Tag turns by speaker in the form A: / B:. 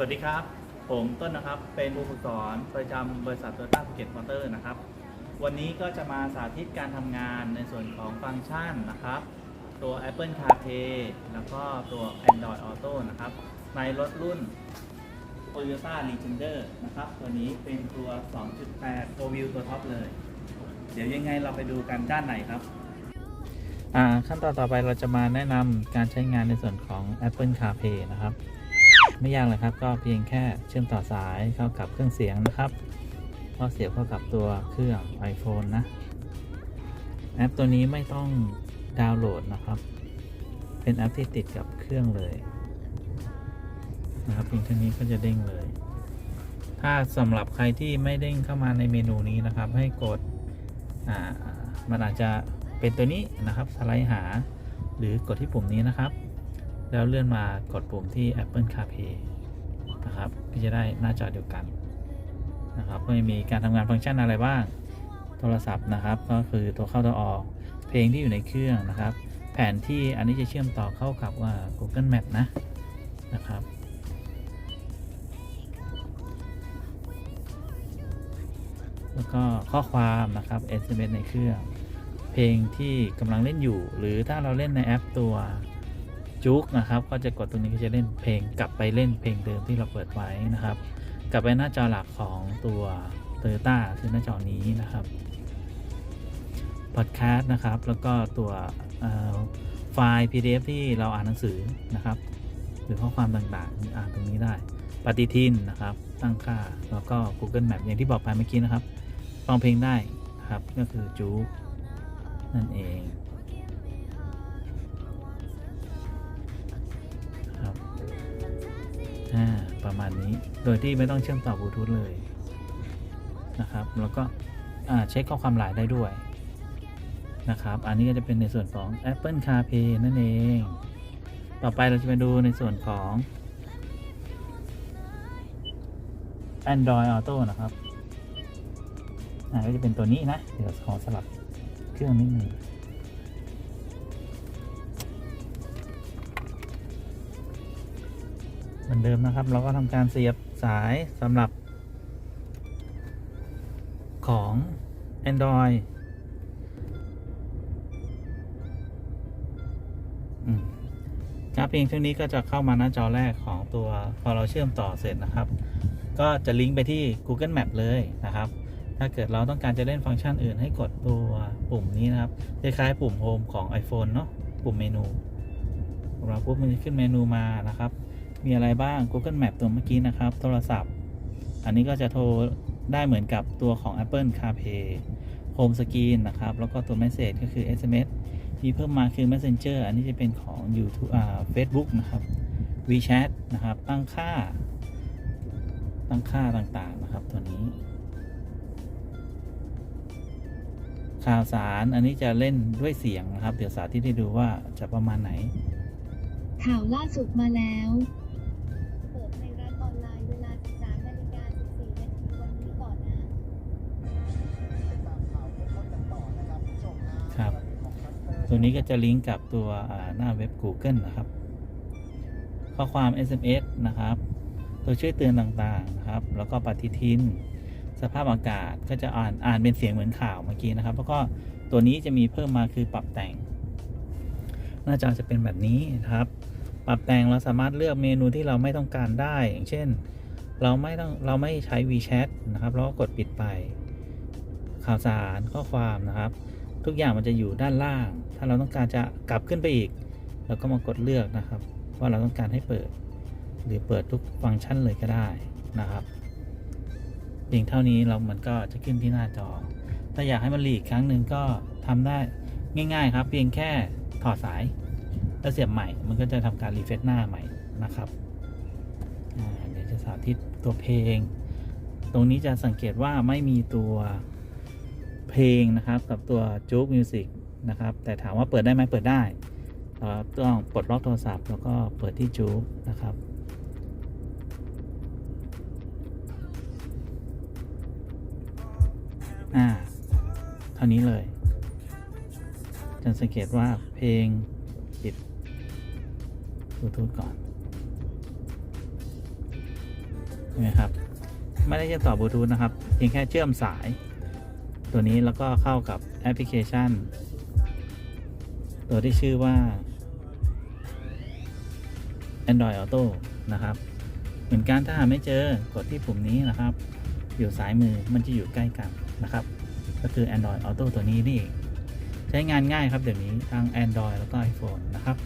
A: วัสดีครับ ผมต้นนะครับ เป็นผู้ฝึกสอนประจำบริษัทโตโยต้าภูเก็ตมอเตอร์นะครับ วันนี้ก็จะมาสาธิตการทำงานในส่วนของฟังก์ชันนะครับ ตัว Apple CarPlay แล้วก็ตัว Android Auto นะครับ ในรถรุ่น Toyota Legender นะครับ ตัวนี้เป็นตัว 2.8 4 Wheel ตัวท็อปเลย เดี๋ยวยังไงเราไปดูกันด้านไหนครับขั้นตอนต่อไปเราจะมาแนะนำการใช้งานในส่วนของ Apple CarPlay นะครับ ไม่ยากเลยครับ ก็เพียงแค่เชื่อมต่อสายเข้ากับเครื่องเสียงนะครับก็เสียบเข้ากับตัวเครื่อง iPhone นะ แอปตัวนี้ไม่ต้องดาวน์โหลดนะครับ เป็นแอปที่ติดกับเครื่องเลยนะครับเพียงแค่านี้ก็จะเด้งเลย ถ้าสำหรับใครที่ไม่เด้งเข้ามาในเมนูนี้นะครับ ให้กดอ่ามันอาจจะเป็นตัวนี้นะครับสไลด์หา หรือกดที่ปุ่มนี้นะครับ แล้วเลื่อนมากดปุ่มที่ Apple CarPlay นะครับก็จะได้หน้าจอเดียวกันนะครับก็จะมีการทำงานฟังก์ชันอะไรบ้าง โทรศัพท์นะครับ ก็คือตัวเข้าตัวออก เพลงที่อยู่ในเครื่องนะครับ แผนที่อันนี้จะเชื่อมต่อเข้ากับว่า Google Map นะนะครับแล้วก็ข้อความนะครับ SMS ในเครื่อง เพลงที่กำลังเล่นอยู่ หรือถ้าเราเล่นในแอปตัว จุกนะครับ ก็จะกดตรงนี้ก็จะเล่นเพลงกลับไปเล่นเพลงเดิมที่เราเปิดไว้นะครับ กลับไปหน้าจอหลักของตัว Toyota คือหน้าจอนี้นะครับพอดแคสต์นะครับ แล้วก็ตัวไฟล์ PDF ที่เราอ่านหนังสือนะครับ หรือข้อความต่างๆ อ่านตรงนี้ได้ ปฏิทินนะครับ ตั้งค่า แล้วก็ Google Map อย่างที่บอกไปเมื่อกี้นะครับ ฟังเพลงได้นะครับ ก็คือจูกนั่นเอง ประมาณนี้โดยที่ไม่ต้องเชื่อมต่อบลูทูธเลยนะครับ แล้วก็เช็คข้อความหลายได้ด้วยนะครับ อันนี้ก็จะเป็นในส่วนของ Apple CarPlay นั่นเอง ต่อไปเราจะไปดูในส่วนของ Android Auto นะครับ อ่าก็จะเป็นตัวนี้นะ เดี๋ยวขอสลับเครื่องนิดนึง มือนเดิมนะครับ เราก็ทำการเสียบสายสำหรับของ Android อครับเพียงเท่านี้ก็จะเข้ามาหน้าจอแรกของตัวพอเราเชื่อมต่อเสร็จนะครับ ก็จะลิงก์ไปที่ Google Map เลยนะครับ ถ้าเกิดเราต้องการจะเล่นฟังก์ชันอื่นให้กดตัวปุ่มนี้นะครับคล้ายๆปุ่มโฮมของ iPhone เนาะปุ่มเมนูเราปุ๊บมันจะขึ้นเมนูมานะครับ มีอะไรบ้าง Google Map ตัวเมื่อกี้นะครับ โทรศัพท์ อันนี้ก็จะโทรได้เหมือนกับตัวของ Apple CarPlay Home Screen นะครับ แล้วก็ตัว Message ก็คือ SMS ที่เพิ่มมาคือ Messenger อันนี้จะเป็นของ YouTube อ่า Facebook นะครับ WeChat นะครับ ตั้งค่า ตั้งค่าต่างๆนะครับ ตัวนี้ ข่าวสารอันนี้จะเล่นด้วยเสียงนะครับ เดี๋ยวสาธิตให้ดูว่าจะประมาณไหน
B: ข่าวล่าสุดมาแล้ว ตั
A: วนี้ก็จะลิงก์กับตัวหน้าเว็บ Google นะครับ ข้อความ SMS นะครับ ตัวช่วยเตือนต่างๆนะครับ แล้วก็ปฏิทิน สภาพอากาศก็จะอ่านอ่านเป็นเสียงเหมือนข่าวเมื่อกี้นะครับ แล้วก็ตัวนี้จะมีเพิ่มมาคือปรับแต่ง หน้าจอจะเป็นแบบนี้นะครับ ปรับแต่งเราสามารถเลือกเมนูที่เราไม่ต้องการได้ อย่างเช่น เราไม่ต้องเราไม่ใช้ WeChat นะครับ เราก็กดปิดไป ข่าวสารข้อความนะครับ ทุกอย่างมันจะอยู่ด้านล่าง ถ้าเราต้องการจะกลับขึ้นไปอีก เราก็มากดเลือกนะครับ ว่าเราต้องการให้เปิด หรือเปิดทุกฟังก์ชันเลยก็ได้นะครับเพียงเท่านี้เรามันก็จะขึ้นที่หน้าจอ ถ้าอยากให้มันหลีกครั้งหนึ่งก็ทำได้ง่าย ๆ ครับ เพียงแค่ถอดสายแล้วเสียบใหม่ มันก็จะทำการรีเฟซหน้าใหม่นะครับเดี๋ยวจะสาธิตตัวเพลง ตรงนี้จะสังเกตว่าไม่มีตัว เพลงนะครับ กับตัวจู๊กมิวสิกนะครับ แต่ถามว่าเปิดได้ไหมเปิดได้เอ่อต้องปลดล็อกโทรศัพท์แล้วก็เปิดที่จู๊กนะครับอ่าเท่านี้เลยจะสังเกตว่าเพลงปิดบลูทูธก่อนเห็นไหมครับ ไม่ได้เชื่อมต่อบลูทูธนะครับ เพียงแค่เชื่อมสาย ตัวนี้แล้วก็เข้ากับแอปพลิเคชัน ตัวที่ชื่อว่า Android Auto นะครับ เหมือนกันถ้าหาไม่เจอกดที่ปุ่มนี้นะครับ อยู่ซ้ายมือมันจะอยู่ใกล้กันนะครับ ก็คือ Android Auto ตัวนี้นี่ ใช้งานง่ายครับเดี๋ยวนี้ทั้ง Android แล้วก็ iPhone นะครับ